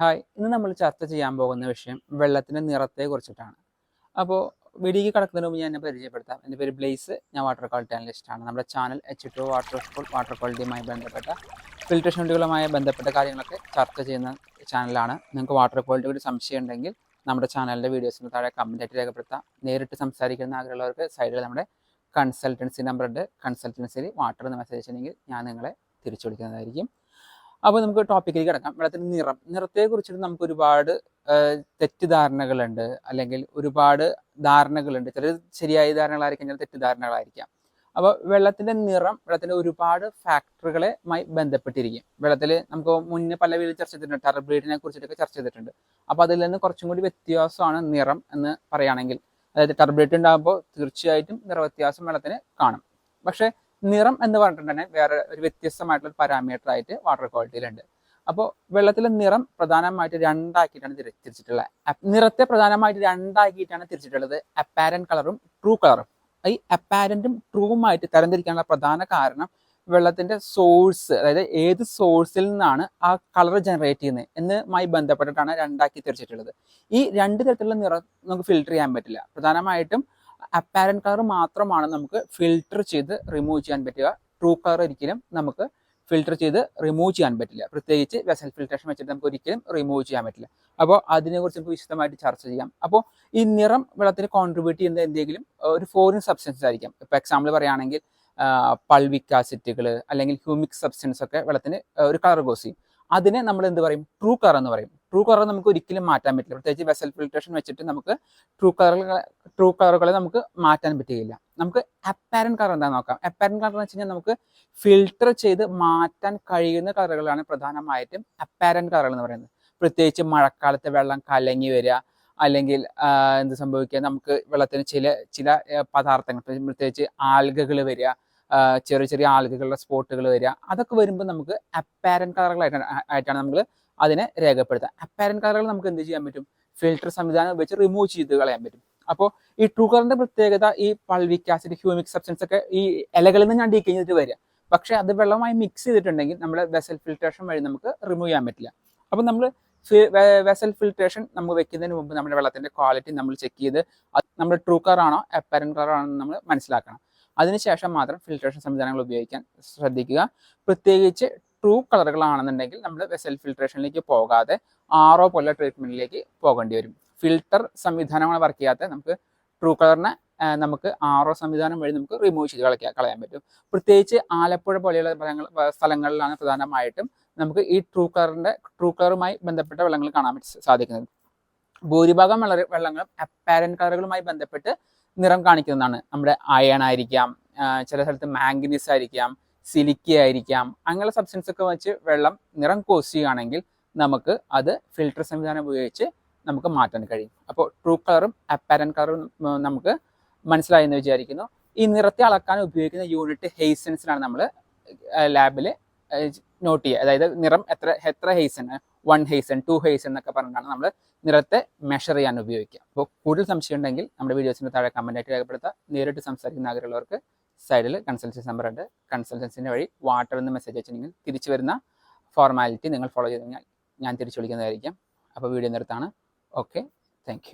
Hi ഇന്ന് നമ്മൾ ചർച്ച ചെയ്യാൻ പോകുന്ന വിഷയം വെള്ളത്തിന്റെ നിറത്തെ കുറിച്ചിട്ടാണ്. അപ്പോൾ വീഡിയോക്ക് കടക്കുന്നതിന് മുമ്പ് ഞാൻ എന്നെ പരിചയപ്പെടുത്താം. എന്റെ പേര് ബ്ലേസ് ഞാൻ വാട്ടർ ക്വാളിറ്റി അനലിസ്റ്റ് ആണ്. നമ്മുടെ channel H two water school water ക്വാളിറ്റിയുമായി ബന്ധപ്പെട്ട ഫിൽട്രേഷൻ വണ്ടികളുമായി ബന്ധപ്പെട്ട കാര്യങ്ങളൊക്കെ ചർച്ച ചെയ്യുന്ന ചാനലാണ് നിങ്ങൾക്ക് വാട്ടർ ക്വാളിറ്റി ഒരു സംശയം ഉണ്ടെങ്കിൽ നമ്മുടെ ചാനലിന്റെ വീഡിയോസിന് താഴെ കമന്റായിട്ട് രേഖപ്പെടുത്താം. നേരിട്ട് സംസാരിക്കുന്ന ആഗ്രഹമുള്ളവർക്ക് സൈഡിൽ നമ്മുടെ കൺസൾട്ടൻസി നമ്പർ ഉണ്ട്. കൺസൾട്ടൻസിയിൽ വാട്ടർ എന്ന് മെസ്സേജ് ചെയ്യണമെങ്കിൽ ഞാൻ നിങ്ങളെ തിരിച്ചു വിളിക്കുന്നതായിരിക്കും. അപ്പോൾ നമുക്ക് ടോപ്പിക്കിലേക്ക് കിടക്കാം. വെള്ളത്തിന്റെ നിറം. നിറത്തെ കുറിച്ചിട്ട് നമുക്ക് ഒരുപാട് തെറ്റിദ്ധാരണകളുണ്ട്. അല്ലെങ്കിൽ ഒരുപാട് ധാരണകളുണ്ട്. ചില ശരിയായ ധാരണകളായിരിക്കും ചില തെറ്റിദ്ധാരണകളായിരിക്കാം. അപ്പോൾ വെള്ളത്തിന്റെ നിറം വെള്ളത്തിന്റെ ഒരുപാട് ഫാക്ടറുകളുമായി ബന്ധപ്പെട്ടിരിക്കും. വെള്ളത്തിൽ നമുക്ക് മുന്നേ പല വീട്ടിൽ ചർച്ച ചെയ്തിട്ടുണ്ട്. ടർബിഡിനെ കുറിച്ചിട്ടൊക്കെ ചർച്ച ചെയ്തിട്ടുണ്ട്. അപ്പോൾ അതിൽ നിന്ന് കുറച്ചും കൂടി വ്യത്യാസമാണ് നിറം എന്ന് പറയുകയാണെങ്കിൽ. അതായത് ടർബിഡിറ്റ് ഉണ്ടാകുമ്പോൾ തീർച്ചയായിട്ടും നിറവ്യത്യാസം വെള്ളത്തിന് കാണും. പക്ഷേ നിറം എന്ന് പറഞ്ഞിട്ടുണ്ടെങ്കിൽ വേറെ ഒരു വ്യത്യസ്തമായിട്ടുള്ള പാരാമീറ്റർ ആയിട്ട് വാട്ടർ ക്വാളിറ്റിയിലുണ്ട് അപ്പോൾ വെള്ളത്തിലെ നിറം പ്രധാനമായിട്ട് രണ്ടാക്കിയിട്ടാണ് തിരി തിരിച്ചിട്ടുള്ളത്. നിറത്തെ പ്രധാനമായിട്ട് രണ്ടാക്കിയിട്ടാണ് തിരിച്ചിട്ടുള്ളത് അപ്പാരന്റ് കളറും ട്രൂ കളറും ഈ അപ്പാരന്റും ട്രൂവുമായിട്ട് തരംതിരിക്കാനുള്ള പ്രധാന കാരണം വെള്ളത്തിന്റെ സോഴ്സ് അതായത് ഏത് സോഴ്സിൽ നിന്നാണ് ആ കളർ ജനറേറ്റ് ചെയ്യുന്നത് എന്നുമായി ബന്ധപ്പെട്ടിട്ടാണ് രണ്ടാക്കി തിരിച്ചിട്ടുള്ളത്. ഈ രണ്ട് തരത്തിലുള്ള നിറം നമുക്ക് ഫിൽട്ടർ ചെയ്യാൻ പറ്റില്ല. പ്രധാനമായിട്ടും അപ്പാരൻ കളർ മാത്രമാണ് നമുക്ക് ഫിൽട്ടർ ചെയ്ത് റിമൂവ് ചെയ്യാൻ പറ്റുക. ട്രൂ കളർ ഒരിക്കലും നമുക്ക് ഫിൽട്ടർ ചെയ്ത് റിമൂവ് ചെയ്യാൻ പറ്റില്ല. പ്രത്യേകിച്ച് വെസൽ ഫിൽട്രേഷൻ വെച്ചിട്ട് നമുക്ക് ഒരിക്കലും റിമൂവ് ചെയ്യാൻ പറ്റില്ല. അപ്പോൾ അതിനെക്കുറിച്ച് നമുക്ക് വിശദമായിട്ട് ചർച്ച ചെയ്യാം. അപ്പോൾ ഈ നിറം വെള്ളത്തിന് കോൺട്രിബ്യൂട്ട് ചെയ്യുന്ന എന്തെങ്കിലും ഒരു ഫോറിൻ സബ്സ്റ്റൻസ് ആയിരിക്കും. ഇപ്പോൾ എക്സാമ്പിൾ പറയുകയാണെങ്കിൽ പൾവിക് ആസിറ്റുകൾ അല്ലെങ്കിൽ ഹ്യൂമിക് സബ്സ്റ്റൻസ് ഒക്കെ വെള്ളത്തിന് ഒരു കളർ കോസ് ചെയ്യും. അതിനെ നമ്മൾ എന്ത് പറയും? ട്രൂ കളർ എന്ന് പറയും. ട്രൂ കളർ നമുക്ക് ഒരിക്കലും മാറ്റാൻ പറ്റില്ല. പ്രത്യേകിച്ച് വെസൽ ഫിൽട്രേഷൻ വെച്ചിട്ട് നമുക്ക് ട്രൂ കളറുകൾ ട്രൂ കളറുകളെ നമുക്ക് മാറ്റാൻ പറ്റുകയില്ല. നമുക്ക് അപ്പാരൻ കളർ എന്താണെന്ന് നോക്കാം. അപ്പാരൻ കളർ എന്ന് വെച്ച് കഴിഞ്ഞാൽ നമുക്ക് ഫിൽട്ടർ ചെയ്ത് മാറ്റാൻ കഴിയുന്ന കളറുകളാണ് പ്രധാനമായിട്ടും അപ്പാരൻ കളറുകൾ എന്ന് പറയുന്നത്. പ്രത്യേകിച്ച് മഴക്കാലത്ത് വെള്ളം കലങ്ങി വരിക അല്ലെങ്കിൽ എന്ത് സംഭവിക്കുക? നമുക്ക് വെള്ളത്തിന് ചില ചില പദാർത്ഥങ്ങൾ പ്രത്യേകിച്ച് ആൽഗകൾ വരിക ചെറിയ ചെറിയ ആൽഗകളുടെ സ്പോട്ടുകൾ വരിക. അതൊക്കെ വരുമ്പോൾ നമുക്ക് അപ്പാരൻ കളറുകളായിട്ടാണ് ആയിട്ടാണ് നമ്മൾ അതിനെ രേഖപ്പെടുത്താം അപ്പാരൻ കളറുകൾ നമുക്ക് എന്ത് ചെയ്യാൻ പറ്റും? ഫിൽട്ടർ സംവിധാനം വെച്ച് റിമൂവ് ചെയ്ത് കളയാൻ പറ്റും. അപ്പോൾ ഈ ട്രൂ കളറിന്റെ പ്രത്യേകത ഈ പൾവിക് ആസിഡ് ഹ്യൂമിക് സബ്സ്റ്റൻസ് ഒക്കെ ഈ ഇലകളിൽ നിന്ന് ഡീ കഴിഞ്ഞിട്ട് വരിക. പക്ഷേ അത് വെള്ളമായി മിക്സ് ചെയ്തിട്ടുണ്ടെങ്കിൽ നമ്മൾ വെസൽ ഫിൽട്രേഷൻ വഴി നമുക്ക് റിമൂവ് ചെയ്യാൻ പറ്റില്ല. അപ്പോൾ നമ്മൾ വെസൽ ഫിൽട്രേഷൻ നമ്മൾ വെക്കുന്നതിന് മുമ്പ് നമ്മുടെ വെള്ളത്തിന്റെ ക്വാളിറ്റി നമ്മൾ ചെക്ക് ചെയ്ത് അത് നമ്മുടെ ട്രൂ കളർ ആണോ അപ്പാരൻ എന്ന് നമ്മൾ മനസ്സിലാക്കണം. അതിനുശേഷം മാത്രം ഫിൽട്രേഷൻ സംവിധാനങ്ങൾ ഉപയോഗിക്കാൻ ശ്രദ്ധിക്കുക. പ്രത്യേകിച്ച് ട്രൂ കളറുകളാണെന്നുണ്ടെങ്കിൽ നമ്മൾ വെസൽ ഫിൽട്രേഷനിലേക്ക് പോകാതെ ആറോ പോലെ ട്രീറ്റ്മെന്റിലേക്ക് പോകേണ്ടി വരും. ഫിൽട്ടർ സംവിധാനങ്ങൾ വർക്ക് ചെയ്യാത്ത നമുക്ക് ട്രൂ കളറിനെ നമുക്ക് ആറോ സംവിധാനം വഴി നമുക്ക് റിമൂവ് ചെയ്ത് കളയാൻ കളയാൻ പറ്റും. പ്രത്യേകിച്ച് ആലപ്പുഴ പോലെയുള്ള സ്ഥലങ്ങളിലാണ് പ്രധാനമായിട്ടും നമുക്ക് ഈ ട്രൂ കളറിന്റെ ട്രൂ കളറുമായി ബന്ധപ്പെട്ട വെള്ളങ്ങൾ കാണാൻ സാധിക്കുന്നത്. ഭൂരിഭാഗം വളരെ വെള്ളങ്ങളും അപ്പാരൻ കളറുകളുമായി ബന്ധപ്പെട്ട് നിറം കാണിക്കുന്നതാണ്. നമ്മുടെ അയൺ ആയിരിക്കാം ചില സ്ഥലത്ത് മാംഗനീസ് ആയിരിക്കാം സിലിക്ക ആയിരിക്കാം അങ്ങനെ സബ്സ്റ്റൻസ് ഒക്കെ വെച്ച് വെള്ളം നിറം കോസുകയാണെങ്കിൽ നമുക്ക് അത് ഫിൽട്ടർ സംവിധാനം ഉപയോഗിച്ച് നമുക്ക് മാറ്റാൻ കഴിയും. അപ്പോൾ ട്രൂ കളറും അപ്പാരൻ കളറും നമുക്ക് മനസ്സിലായെന്ന് വിചാരിക്കുന്നു. ഈ നിറത്തെ അളക്കാൻ ഉപയോഗിക്കുന്ന യൂണിറ്റ് ഹെയ്സൻസിനാണ് നമ്മൾ ലാബിൽ നോട്ട് ചെയ്യുക. അതായത് നിറം എത്ര എത്ര ഹെയ്സൺ വൺ ഹെയ്സൺ ടു ഹെയ്സൺ എന്നൊക്കെ പറഞ്ഞിട്ടാണ് നമ്മൾ നിറത്തെ മെഷർ ചെയ്യാൻ ഉപയോഗിക്കുക. അപ്പോൾ കൂടുതൽ സംശയം ഉണ്ടെങ്കിൽ നമ്മുടെ വീഡിയോസിന്റെ താഴെ കമന്റായിട്ട് രേഖപ്പെടുത്തുക. നേരിട്ട് സംസാരിക്കുന്ന ആഗ്രഹമുള്ളവർക്ക് സൈഡിൽ കൺസൾട്ടൻസി നമ്പർ ഉണ്ട്. കൺസൾട്ടൻസിന്റെ വഴി വാട്ടർ എന്ന് മെസ്സേജ് അയച്ചിട്ടുണ്ടെങ്കിൽ തിരിച്ചു വരുന്ന ഫോർമാലിറ്റി നിങ്ങൾ ഫോളോ ചെയ്ത് കഴിഞ്ഞാൽ ഞാൻ തിരിച്ചു വിളിക്കുന്നതായിരിക്കും. അപ്പോൾ വീഡിയോ നിർത്താണ്. Okay thank